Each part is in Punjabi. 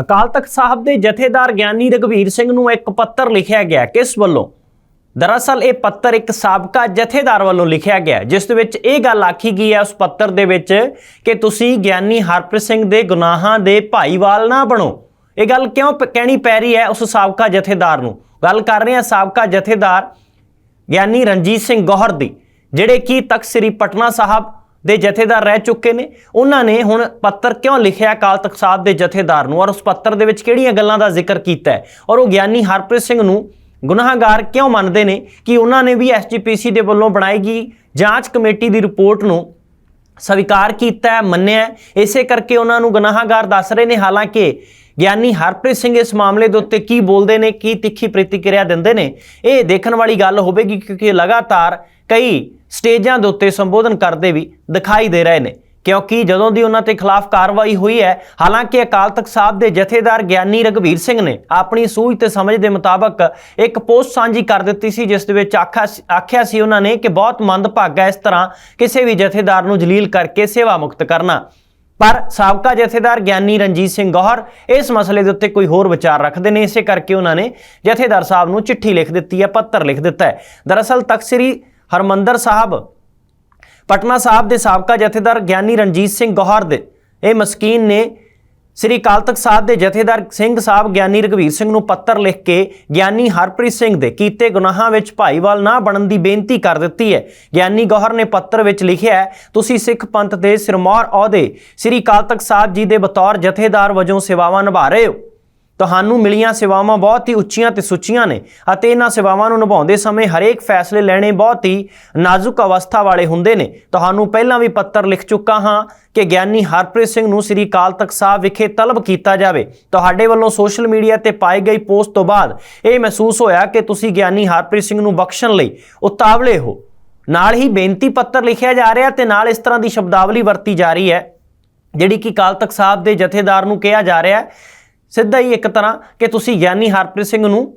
ਅਕਾਲ ਤਖਤ ਸਾਹਿਬ ਦੇ ਜਥੇਦਾਰ ਗਿਆਨੀ ਰਗਵੀਰ ਸਿੰਘ ਨੂੰ ਇੱਕ ਪੱਤਰ ਲਿਖਿਆ ਗਿਆ ਕਿਸ ਵੱਲੋਂ? ਦਰਅਸਲ ਇਹ ਪੱਤਰ ਇੱਕ ਸਾਬਕਾ ਜਥੇਦਾਰ ਵੱਲੋਂ ਲਿਖਿਆ ਗਿਆ ਜਿਸ ਦੇ ਵਿੱਚ ਇਹ ਗੱਲ ਆਖੀ ਗਈ ਹੈ ਉਸ ਪੱਤਰ ਦੇ ਵਿੱਚ ਕਿ ਤੁਸੀਂ ਗਿਆਨੀ ਹਰਪ੍ਰੀਤ ਸਿੰਘ ਦੇ ਗੁਨਾਹਾਂ ਦੇ ਭਾਈਵਾਲ ਨਾ ਬਣੋ। ਇਹ ਗੱਲ ਕਿਉਂ ਪ- ਕਹਿਣੀ ਪੈ ਰਹੀ ਹੈ ਉਸ ਸਾਬਕਾ ਜਥੇਦਾਰ ਨੂੰ? ਗੱਲ ਕਰ ਰਹੇ ਹਾਂ ਸਾਬਕਾ ਜਥੇਦਾਰ ਗਿਆਨੀ ਰਣਜੀਤ ਸਿੰਘ ਗੌਹਰ ਦੀ, ਜਿਹੜੇ ਕਿ ਤਖਤ ਸ੍ਰੀ ਪਟਨਾ ਸਾਹਿਬ ਦੇ ਜਥੇਦਾਰ ਰਹਿ ਚੁੱਕੇ ਨੇ। ਉਹਨਾਂ ਨੇ ਹੁਣ ਪੱਤਰ ਕਿਉਂ ਲਿਖਿਆ ਅਕਾਲ ਤਖਤ ਸਾਹਿਬ ਦੇ ਜਥੇਦਾਰ ਨੂੰ? ਔਰ ਉਸ ਪੱਤਰ ਦੇ ਵਿੱਚ ਕਿਹੜੀਆਂ ਗੱਲਾਂ ਦਾ ਜ਼ਿਕਰ ਕੀਤਾ ਹੈ? ਔਰ ਉਹ ਗਿਆਨੀ ਹਰਪ੍ਰੀਤ ਸਿੰਘ ਨੂੰ ਗੁਨਾਹਗਾਰ ਕਿਉਂ ਮੰਨਦੇ ਨੇ ਕਿ ਉਹਨਾਂ ਨੇ ਵੀ ਐਸਜੀਪੀਸੀ ਦੇ ਵੱਲੋਂ ਬਣਾਈ ਗਈ ਜਾਂਚ ਕਮੇਟੀ ਦੀ ਰਿਪੋਰਟ ਨੂੰ ਸਵੀਕਾਰ ਕੀਤਾ ਮੰਨਿਆ ਇਸੇ ਕਰਕੇ ਉਹਨਾਂ ਨੂੰ ਗੁਨਾਹਗਾਰ ਦੱਸ ਰਹੇ ਨੇ। ਹਾਲਾਂਕਿ ਗਿਆਨੀ ਹਰਪ੍ਰੀਤ ਸਿੰਘ ਇਸ ਮਾਮਲੇ ਦੇ ਉੱਤੇ ਕੀ ਬੋਲਦੇ ਨੇ, ਕੀ ਤਿੱਖੀ ਪ੍ਰਤੀਕਿਰਿਆ ਦਿੰਦੇ ਨੇ, ਇਹ ਦੇਖਣ ਵਾਲੀ ਗੱਲ ਹੋਵੇਗੀ ਕਿਉਂਕਿ ਲਗਾਤਾਰ ਕਈ ਸਟੇਜਾਂ ਦੇ ਉੱਤੇ ਸੰਬੋਧਨ ਕਰਦੇ ਵੀ ਦਿਖਾਈ ਦੇ ਰਹੇ ਨੇ। ਕਿਉਂਕਿ ਜਦੋਂ ਦੀ ਉਹਨਾਂ ਤੇ ਖਿਲਾਫ ਕਾਰਵਾਈ ਹੋਈ ਹੈ, ਹਾਲਾਂਕਿ ਅਕਾਲ ਤਖਤ ਸਾਹਿਬ ਦੇ ਜਥੇਦਾਰ ਗਿਆਨੀ ਰਗਵੀਰ ਸਿੰਘ ਨੇ ਆਪਣੀ ਸੂਝ ਤੇ ਸਮਝ ਦੇ ਮੁਤਾਬਕ ਇੱਕ ਪੋਸਟ ਸਾਂਝੀ ਕਰ ਦਿੱਤੀ ਸੀ, ਜਿਸ ਦੇ ਵਿੱਚ ਆਖਿਆ ਸੀ- ਆਖਿਆ ਸੀ ਉਹਨਾਂ ਨੇ ਕਿ ਬਹੁਤ ਮੰਦਭਾਗਾ ਇਸ ਤਰ੍ਹਾਂ ਕਿਸੇ ਵੀ ਜਥੇਦਾਰ ਨੂੰ ਜਲੀਲ ਕਰਕੇ ਸੇਵਾ ਮੁਕਤ ਕਰਨਾ। ਪਰ ਸਾਬਕਾ ਜਥੇਦਾਰ ਗਿਆਨੀ ਰਣਜੀਤ ਸਿੰਘ ਗੌਹਰ ਇਸ ਮਸਲੇ ਦੇ ਉੱਤੇ ਕੋਈ ਹੋਰ ਵਿਚਾਰ ਰੱਖਦੇ ਨੇ। ਇਸੇ ਕਰਕੇ ਉਹਨਾਂ ਨੇ ਜਥੇਦਾਰ ਸਾਹਿਬ ਨੂੰ ਚਿੱਠੀ ਲਿਖ ਦਿੱਤੀ ਹੈ, ਪੱਤਰ ਲਿਖ ਦਿੱਤਾ ਹੈ। ਦਰਅਸਲ ਤਖਤ ਸ੍ਰੀ ਹਰਮੰਦਰ ਸਾਹਿਬ, ਪਟਨਾ ਸਾਹਿਬ ਦੇ ਸਾਬਕਾ ਜਥੇਦਾਰ ਗਿਆਨੀ ਰਣਜੀਤ ਸਿੰਘ ਗੌਹਰ ਦੇ। ਇਹ ਮਸਕੀਨ ਨੇ ਸ੍ਰੀ ਕਾਲ ਤਖਤ ਸਾਹਿਬ ਦੇ ਜਥੇਦਾਰ ਸਿੰਘ ਸਾਹਿਬ ਗਿਆਨੀ ਰਘਵੀਰ ਸਿੰਘ ਨੂੰ ਪੱਤਰ ਲਿਖ ਕੇ ਗਿਆਨੀ ਹਰਪ੍ਰੀਤ ਸਿੰਘ ਦੇ ਕੀਤੇ ਗੁਨਾਹਾਂ ਵਿੱਚ ਭਾਈਵਾਲ ਨਾ ਬਣਨ ਦੀ ਬੇਨਤੀ ਕਰ ਦਿੱਤੀ ਹੈ। ਗਿਆਨੀ ਗੌਹਰ ਨੇ ਪੱਤਰ ਵਿੱਚ ਲਿਖਿਆ ਹੈ, ਤੁਸੀਂ ਸਿੱਖ ਪੰਥ ਦੇ ਸਿਰਮੌਰ ਅਹੁਦੇ ਸ੍ਰੀ ਕਾਲ ਤਖਤ ਸਾਹਿਬ ਜੀ ਦੇ ਬਤੌਰ ਜਥੇਦਾਰ ਵਜੋਂ ਸੇਵਾਵਾਂ ਨਿਭਾ ਰਹੇ ਹੋ। ਤੁਹਾਨੂੰ ਮਿਲੀਆਂ ਸੇਵਾਵਾਂ ਬਹੁਤ ਹੀ ਉੱਚੀਆਂ ਤੇ ਸੁੱਚੀਆਂ ਨੇ ਅਤੇ ਇਹਨਾਂ ਸੇਵਾਵਾਂ ਨੂੰ ਨਿਭਾਉਂਦੇ ਸਮੇਂ ਹਰੇਕ ਫੈਸਲੇ ਲੈਣੇ ਬਹੁਤ ਹੀ ਨਾਜ਼ੁਕ ਅਵਸਥਾ ਵਾਲੇ ਹੁੰਦੇ ਨੇ। ਤੁਹਾਨੂੰ ਪਹਿਲਾਂ ਵੀ ਪੱਤਰ ਲਿਖ ਚੁੱਕਾ ਹਾਂ ਕਿ ਗਿਆਨੀ ਹਰਪ੍ਰੀਤ ਸਿੰਘ ਨੂੰ ਸ੍ਰੀ ਅਕਾਲ ਤਖਤ ਸਾਹਿਬ ਵਿਖੇ ਤਲਬ ਕੀਤਾ ਜਾਵੇ। ਤੁਹਾਡੇ ਵੱਲੋਂ ਸੋਸ਼ਲ ਮੀਡੀਆ ਤੇ ਪਾਈ ਗਈ ਪੋਸਟ ਤੋਂ ਬਾਅਦ ਇਹ ਮਹਿਸੂਸ ਹੋਇਆ ਕਿ ਤੁਸੀਂ ਗਿਆਨੀ ਹਰਪ੍ਰੀਤ ਸਿੰਘ ਨੂੰ ਬਖਸ਼ਣ ਲਈ ਉਤਾਵਲੇ ਹੋ। ਨਾਲ ਹੀ ਬੇਨਤੀ ਪੱਤਰ ਲਿਖਿਆ ਜਾ ਰਿਹਾ ਤੇ ਨਾਲ ਇਸ ਤਰ੍ਹਾਂ ਦੀ ਸ਼ਬਦਾਵਲੀ ਵਰਤੀ ਜਾ ਰਹੀ ਹੈ, ਜਿਹੜੀ ਕਿ ਕਾਲ ਤਖਤ ਸਾਹਿਬ ਦੇ ਜਥੇਦਾਰ ਨੂੰ ਕਿਹਾ ਜਾ ਰਿਹਾ ਹੈ ਸਿੱਧਾ ਹੀ ਇੱਕ ਤਰ੍ਹਾਂ ਕਿ ਤੁਸੀਂ ਗਿਆਨੀ ਹਰਪ੍ਰੀਤ ਸਿੰਘ ਨੂੰ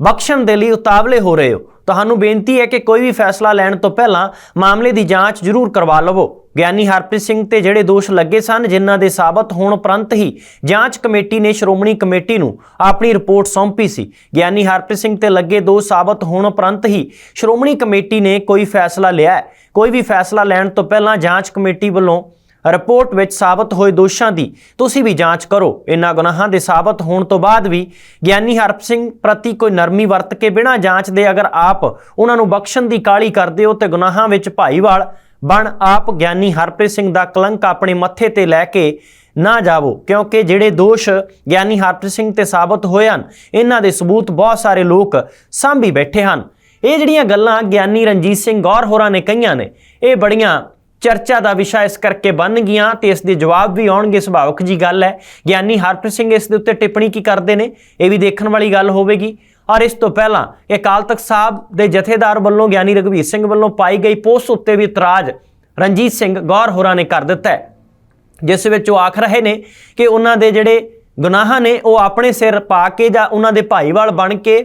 ਬਖਸ਼ਣ ਦੇ ਲਈ ਉਤਾਵਲੇ ਹੋ ਰਹੇ ਹੋ। ਤੁਹਾਨੂੰ ਬੇਨਤੀ ਹੈ ਕਿ ਕੋਈ ਵੀ ਫੈਸਲਾ ਲੈਣ ਤੋਂ ਪਹਿਲਾਂ ਮਾਮਲੇ ਦੀ ਜਾਂਚ ਜ਼ਰੂਰ ਕਰਵਾ ਲਵੋ। ਗਿਆਨੀ ਹਰਪ੍ਰੀਤ ਸਿੰਘ ਤੇ ਜਿਹੜੇ ਦੋਸ਼ ਲੱਗੇ ਸਨ, ਜਿਨ੍ਹਾਂ ਦੇ ਸਾਬਤ ਹੋਣ ਉਪਰੰਤ ਹੀ ਜਾਂਚ ਕਮੇਟੀ ਨੇ ਸ਼੍ਰੋਮਣੀ ਕਮੇਟੀ ਨੂੰ ਆਪਣੀ ਰਿਪੋਰਟ ਸੌਂਪੀ ਸੀ। ਗਿਆਨੀ ਹਰਪ੍ਰੀਤ ਸਿੰਘ ਤੇ ਲੱਗੇ ਦੋਸ਼ ਸਾਬਤ ਹੋਣ ਉਪਰੰਤ ਹੀ ਸ਼੍ਰੋਮਣੀ ਕਮੇਟੀ ਨੇ ਕੋਈ ਫੈਸਲਾ ਲਿਆ ਕੋਈ ਵੀ ਫੈਸਲਾ ਲੈਣ ਤੋਂ ਪਹਿਲਾਂ ਜਾਂਚ ਕਮੇਟੀ ਵੱਲੋਂ ਰਿਪੋਰਟ ਵਿੱਚ ਸਾਬਤ ਹੋਏ ਦੋਸ਼ਾਂ ਦੀ ਤੁਸੀਂ ਵੀ ਜਾਂਚ ਕਰੋ। ਇਨ੍ਹਾਂ ਗੁਨਾਹਾਂ ਦੇ ਸਾਬਤ ਹੋਣ ਤੋਂ ਬਾਅਦ ਵੀ ਗਿਆਨੀ ਹਰਪ ਸਿੰਘ ਪ੍ਰਤੀ ਕੋਈ ਨਰਮੀ ਵਰਤ ਕੇ ਬਿਨਾਂ ਜਾਂਚ ਦੇ ਅਗਰ ਆਪ ਉਹਨਾਂ ਨੂੰ ਬਖਸ਼ਣ ਦੀ ਕਾਲੀ ਕਰਦੇ ਹੋ ਤੇ ਗੁਨਾਹਾਂ ਵਿੱਚ ਭਾਈਵਾਲ ਬਣ ਆਪ ਗਿਆਨੀ ਹਰਪ੍ਰੀਤ ਸਿੰਘ ਦਾ ਕਲੰਕ ਆਪਣੇ ਮੱਥੇ ਤੇ ਲੈ ਕੇ ਨਾ ਜਾਵੋ, ਕਿਉਂਕਿ ਜਿਹੜੇ ਦੋਸ਼ ਗਿਆਨੀ ਹਰਪ੍ਰੀਤ ਸਿੰਘ ਤੇ ਸਾਬਤ ਹੋਏ ਹਨ ਇਹਨਾਂ ਦੇ ਸਬੂਤ ਬਹੁਤ ਸਾਰੇ ਲੋਕ ਸਾਂਭੀ ਬੈਠੇ ਹਨ। ਇਹ ਜਿਹੜੀਆਂ ਗੱਲਾਂ ਗਿਆਨੀ ਰਣਜੀਤ ਸਿੰਘ ਗੌਰ ਹੋਰਾਂ ਨੇ ਕਹੀਆਂ ਨੇ, ਇਹ ਬੜੀਆਂ ਚਰਚਾ ਦਾ ਵਿਸ਼ਾ ਇਸ ਕਰਕੇ ਬਣ ਗਈਆਂ ਤੇ ਇਸ ਦੇ ਜਵਾਬ ਵੀ ਆਉਣਗੇ ਸੁਭਾਵਕ ਜੀ ਗੱਲ ਹੈ। ਗਿਆਨੀ ਹਰਪ੍ਰੀਤ ਸਿੰਘ ਇਸ ਦੇ ਉੱਤੇ ਟਿੱਪਣੀ ਕੀ ਕਰਦੇ ਨੇ? ਇਹ ਵੀ ਦੇਖਣ ਵਾਲੀ ਗੱਲ ਹੋਵੇਗੀ। ਔਰ ਇਸ ਤੋਂ ਪਹਿਲਾਂ ਇਹ ਅਕਾਲ ਤਖਤ ਸਾਹਿਬ ਦੇ ਜਥੇਦਾਰ ਵੱਲੋਂ ਗਿਆਨੀ ਰਘਵੀਰ ਸਿੰਘ ਵੱਲੋਂ ਪਾਈ ਗਈ ਪੋਸਟ ਉੱਤੇ ਵੀ ਇਤਰਾਜ਼ ਰਣਜੀਤ ਸਿੰਘ ਗੌਰ ਹੋਰਾਂ ਨੇ ਕਰ ਦਿੱਤਾ ਹੈ। ਜਿਸ ਵਿੱਚ ਉਹ ਆਖ ਰਹੇ ਨੇ ਕਿ ਉਹਨਾਂ ਦੇ ਜਿਹੜੇ ਗੁਨਾਹਾਂ ਨੇ ਉਹ ਆਪਣੇ ਸਿਰ ਪਾ ਕੇ ਜਾਂ ਉਹਨਾਂ ਦੇ ਭਾਈਵਾਲ ਬਣ ਕੇ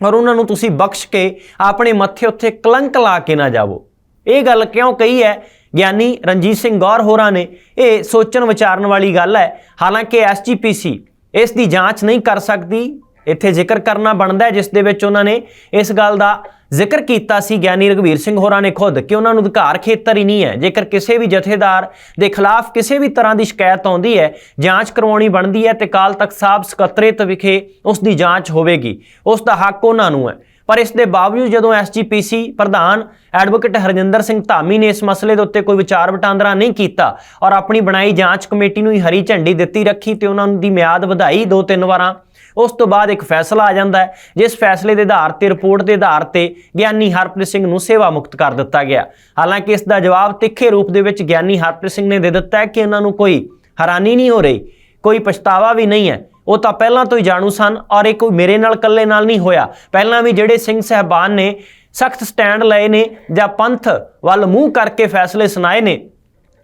ਔਰ ਉਹਨਾਂ ਨੂੰ ਤੁਸੀਂ ਬਖਸ਼ ਕੇ ਆਪਣੇ ਮੱਥੇ ਉੱਤੇ ਕਲੰਕ ਲਾ ਕੇ ਨਾ ਜਾਵੋ। ਇਹ ਗੱਲ ਕਿਉਂ ਕਹੀ ਹੈ? ਗਿਆਨੀ ਰਣਜੀਤ ਸਿੰਘ ਗੌਰ ਹੋਰਾਂ ਨੇ ਇਹ ਸੋਚਣ ਵਿਚਾਰਨ ਵਾਲੀ ਗੱਲ ਹੈ। ਹਾਲਾਂਕਿ ਐਸਜੀਪੀਸੀ ਇਸ ਦੀ ਜਾਂਚ ਨਹੀਂ ਕਰ ਸਕਦੀ। ਇੱਥੇ ਜ਼ਿਕਰ ਕਰਨਾ ਬਣਦਾ ਹੈ, ਜਿਸ ਦੇ ਵਿੱਚ ਉਹਨਾਂ ਨੇ ਇਸ ਗੱਲ ਦਾ ਜ਼ਿਕਰ ਕੀਤਾ ਸੀ। ਗਿਆਨੀ ਰਘਵੀਰ ਸਿੰਘ ਹੋਰਾਂ ਨੇ ਖੁਦ ਕਿ ਉਹਨਾਂ ਨੂੰ ਅਧਿਕਾਰ ਖੇਤਰ ਹੀ ਨਹੀਂ ਹੈ। ਜੇਕਰ ਕਿਸੇ ਵੀ ਜਥੇਦਾਰ ਦੇ ਖਿਲਾਫ ਕਿਸੇ ਵੀ ਤਰ੍ਹਾਂ ਦੀ ਸ਼ਿਕਾਇਤ ਆਉਂਦੀ ਹੈ, ਜਾਂਚ ਕਰਵਾਉਣੀ ਬਣਦੀ ਹੈ ਤੇ ਕਾਲ ਤਖਤ ਸਾਹਿਬ ਸਕੱਤਰੇਤ ਵਿਖੇ ਉਸ ਦੀ ਜਾਂਚ ਹੋਵੇਗੀ। ਉਸ ਦਾ ਹੱਕ ਉਹਨਾਂ ਨੂੰ ਹੈ। ਪਰ ਇਸ ਦੇ ਬਾਵਜੂਦ ਜਦੋਂ ਐਸਜੀਪੀਸੀ ਪ੍ਰਧਾਨ ਐਡਵੋਕੇਟ ਹਰਜਿੰਦਰ ਸਿੰਘ ਧਾਮੀ ਨੇ ਇਸ ਮਸਲੇ ਦੇ ਉੱਤੇ ਕੋਈ ਵਿਚਾਰ ਵਟਾਂਦਰਾ ਨਹੀਂ ਕੀਤਾ ਔਰ ਆਪਣੀ ਬਣਾਈ ਜਾਂਚ ਕਮੇਟੀ ਨੂੰ ਹੀ ਹਰੀ ਝੰਡੀ ਦਿੱਤੀ ਰੱਖੀ ਤੇ ਉਹਨਾਂ ਦੀ ਮਿਆਦ ਵਧਾਈ ਦੋ ਤਿੰਨ ਵਾਰਾਂ, ਉਸ ਤੋਂ ਬਾਅਦ ਇੱਕ ਫੈਸਲਾ ਆ ਜਾਂਦਾ ਹੈ, ਜਿਸ ਫੈਸਲੇ ਦੇ ਆਧਾਰ ਤੇ, ਰਿਪੋਰਟ ਦੇ ਆਧਾਰ ਤੇ ਗਿਆਨੀ ਹਰਪ੍ਰੀਤ ਸਿੰਘ ਨੂੰ ਸੇਵਾ ਮੁਕਤ ਕਰ ਦਿੱਤਾ ਗਿਆ। ਹਾਲਾਂਕਿ ਇਸ ਦਾ ਜਵਾਬ ਤਿੱਖੇ ਰੂਪ ਦੇ ਵਿੱਚ ਗਿਆਨੀ ਹਰਪ੍ਰੀਤ ਸਿੰਘ ਨੇ ਦੇ ਦਿੱਤਾ ਹੈ ਕਿ ਉਹਨਾਂ ਨੂੰ ਕੋਈ ਹੈਰਾਨੀ ਨਹੀਂ ਹੋ ਰਹੀ, ਕੋਈ ਪਛਤਾਵਾ ਵੀ ਨਹੀਂ ਹੈ। ਉਹ ਤਾਂ ਪਹਿਲਾਂ ਤੋਂ ਹੀ ਜਾਣੂ ਸਨ ਔਰ ਇਹ ਕੋਈ ਮੇਰੇ ਨਾਲ ਇਕੱਲੇ ਨਾਲ ਨਹੀਂ ਹੋਇਆ। ਪਹਿਲਾਂ ਵੀ ਜਿਹੜੇ ਸਿੰਘ ਸਹਿਬਾਨ ਨੇ, ਸਖਤ ਸਟੈਂਡ ਲਏ ਨੇ ਜਾਂ ਪੰਥ ਵੱਲ ਮੂੰਹ ਕਰਕੇ ਫੈਸਲੇ ਸੁਣਾਏ ਨੇ,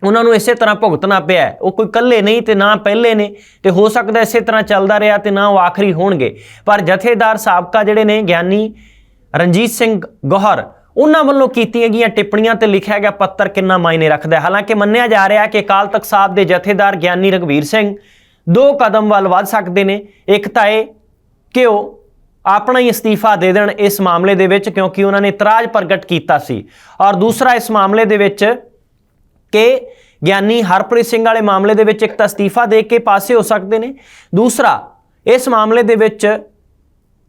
ਉਹਨਾਂ ਨੂੰ ਇਸੇ ਤਰ੍ਹਾਂ ਭੁਗਤਣਾ ਪਿਆ ਉਹ ਕੋਈ ਇਕੱਲੇ ਨਹੀਂ ਤੇ ਨਾ ਪਹਿਲੇ ਨੇ ਤੇ ਹੋ ਸਕਦਾ ਇਸੇ ਤਰ੍ਹਾਂ ਚੱਲਦਾ ਰਿਹਾ ਤੇ ਨਾ ਉਹ ਆਖਰੀ ਹੋਣਗੇ। ਪਰ ਜਥੇਦਾਰ ਸਾਬਕਾ ਜਿਹੜੇ ਨੇ, ਗਿਆਨੀ ਰਣਜੀਤ ਸਿੰਘ ਗੋਹਰ, ਉਹਨਾਂ ਵੱਲੋਂ ਕੀਤੀਆਂ ਗਈਆਂ ਟਿੱਪਣੀਆਂ ਤੇ ਲਿਖਿਆ ਗਿਆ ਪੱਤਰ ਕਿੰਨਾ ਮਾਇਨੇ ਰੱਖਦਾ ਹੈ। ਹਾਲਾਂਕਿ ਮੰਨਿਆ ਜਾ ਰਿਹਾ ਕਿ ਅਕਾਲ ਤਖਤ ਸਾਹਿਬ ਦੇ ਜਥੇਦਾਰ ਗਿਆਨੀ ਰਘਵੀਰ ਸਿੰਘ ਦੋ ਕਦਮ ਵੱਲ ਵੱਧ ਸਕਦੇ ਨੇ। ਇੱਕ ਤਾਂ ਇਹ ਕਿ ਉਹ ਆਪਣਾ ਹੀ ਅਸਤੀਫਾ ਦੇ ਦੇਣ ਇਸ ਮਾਮਲੇ ਦੇ ਵਿੱਚ, ਕਿਉਂਕਿ ਉਹਨਾਂ ਨੇ ਇਤਰਾਜ਼ ਪ੍ਰਗਟ ਕੀਤਾ ਸੀ। ਔਰ ਦੂਸਰਾ ਇਸ ਮਾਮਲੇ ਦੇ ਵਿੱਚ ਕਿ ਗਿਆਨੀ ਹਰਪ੍ਰੀਤ ਸਿੰਘ ਵਾਲੇ ਮਾਮਲੇ ਦੇ ਵਿੱਚ ਇੱਕ ਤਾਂ ਅਸਤੀਫਾ ਦੇ ਕੇ ਪਾਸੇ ਹੋ ਸਕਦੇ ਨੇ। ਦੂਸਰਾ, ਇਸ ਮਾਮਲੇ ਦੇ ਵਿੱਚ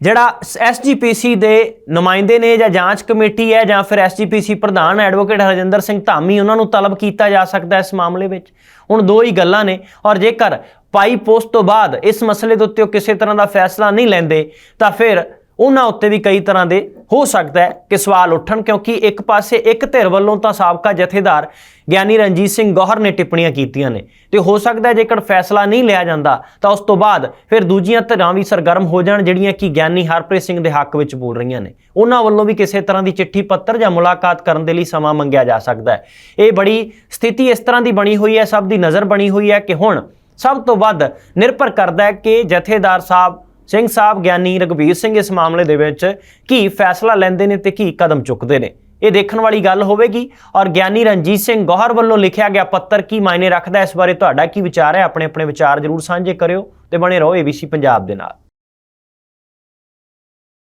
ਜਿਹੜਾ ਐਸਜੀਪੀਸੀ ਦੇ ਨੁਮਾਇੰਦੇ ਨੇ ਜਾਂ ਜਾਂਚ ਕਮੇਟੀ ਹੈ ਜਾਂ ਫਿਰ ਐਸਜੀਪੀਸੀ ਪ੍ਰਧਾਨ ਐਡਵੋਕੇਟ ਹਰਜਿੰਦਰ ਸਿੰਘ ਧਾਮੀ, ਉਹਨਾਂ ਨੂੰ ਤਲਬ ਕੀਤਾ ਜਾ ਸਕਦਾ ਇਸ ਮਾਮਲੇ ਵਿੱਚ। ਹੁਣ ਦੋ ਹੀ ਗੱਲਾਂ ਨੇ। ਔਰ ਜੇਕਰ ਪਾਈ ਪੋਸਟ ਤੋਂ ਬਾਅਦ ਇਸ ਮਸਲੇ ਦੇ ਉੱਤੇ ਉਹ ਕਿਸੇ ਤਰ੍ਹਾਂ ਦਾ ਫੈਸਲਾ ਨਹੀਂ ਲੈਂਦੇ, ਤਾਂ ਫਿਰ ਉਹਨਾਂ ਉੱਤੇ ਵੀ ਕਈ ਤਰ੍ਹਾਂ ਦੇ ਹੋ ਸਕਦਾ ਹੈ ਕਿ ਸਵਾਲ ਉੱਠਣ, ਕਿਉਂਕਿ ਇੱਕ ਪਾਸੇ ਇੱਕ ਧਿਰ ਵੱਲੋਂ ਤਾਂ ਸਾਬਕਾ ਜਥੇਦਾਰ ਗਿਆਨੀ ਰਣਜੀਤ ਸਿੰਘ ਗੌਹਰ ਨੇ ਟਿੱਪਣੀਆਂ ਕੀਤੀਆਂ ਨੇ, ਤੇ ਹੋ ਸਕਦਾ ਜੇਕਰ ਫੈਸਲਾ ਨਹੀਂ ਲਿਆ ਜਾਂਦਾ, ਤਾਂ ਉਸ ਤੋਂ ਬਾਅਦ ਫਿਰ ਦੂਜੀਆਂ ਧਿਰਾਂ ਵੀ ਸਰਗਰਮ ਹੋ ਜਾਣ, ਜਿਹੜੀਆਂ ਕਿ ਗਿਆਨੀ ਹਰਪ੍ਰੀਤ ਸਿੰਘ ਦੇ ਹੱਕ ਵਿੱਚ ਬੋਲ ਰਹੀਆਂ ਨੇ। ਉਹਨਾਂ ਵੱਲੋਂ ਵੀ ਕਿਸੇ ਤਰ੍ਹਾਂ ਦੀ ਚਿੱਠੀ ਪੱਤਰ ਜਾਂ ਮੁਲਾਕਾਤ ਕਰਨ ਦੇ ਲਈ ਸਮਾਂ ਮੰਗਿਆ ਜਾ ਸਕਦਾ ਹੈ। ਇਹ ਬੜੀ ਸਥਿਤੀ ਇਸ ਤਰ੍ਹਾਂ ਦੀ ਬਣੀ ਹੋਈ ਹੈ, ਸਭ ਦੀ ਨਜ਼ਰ ਬਣੀ ਹੋਈ ਹੈ ਕਿ ਹੁਣ ਸਭ ਤੋਂ ਵੱਧ ਨਿਰਭਰ ਕਰਦਾ ਹੈ ਕਿ ਜਥੇਦਾਰ ਸਾਹਿਬ, ਸਿੰਘ ਸਾਹਿਬ, ਗਿਆਨੀ ਰਗਵੀਰ ਸਿੰਘ ਇਸ ਮਾਮਲੇ ਦੇ ਵਿੱਚ ਕੀ ਫੈਸਲਾ ਲੈਂਦੇ ਨੇ ਤੇ ਕੀ ਕਦਮ ਚੁੱਕਦੇ ਨੇ। ਇਹ ਦੇਖਣ ਵਾਲੀ ਗੱਲ ਹੋਵੇਗੀ ਔਰ ਗਿਆਨੀ ਰਣਜੀਤ ਸਿੰਘ ਗੌਹਰ ਵੱਲੋਂ ਲਿਖਿਆ ਗਿਆ ਪੱਤਰ ਕੀ ਮਾਇਨੇ ਰੱਖਦਾ ਇਸ ਬਾਰੇ ਤੁਹਾਡਾ ਕੀ ਵਿਚਾਰ ਹੈ? ਆਪਣੇ ਆਪਣੇ ਵਿਚਾਰ ਜਰੂਰ ਸਾਂਝੇ ਕਰਿਓ ਤੇ ਬਣੇ ਰਹੋ ABC ਪੰਜਾਬ ਦੇ ਨਾਲ।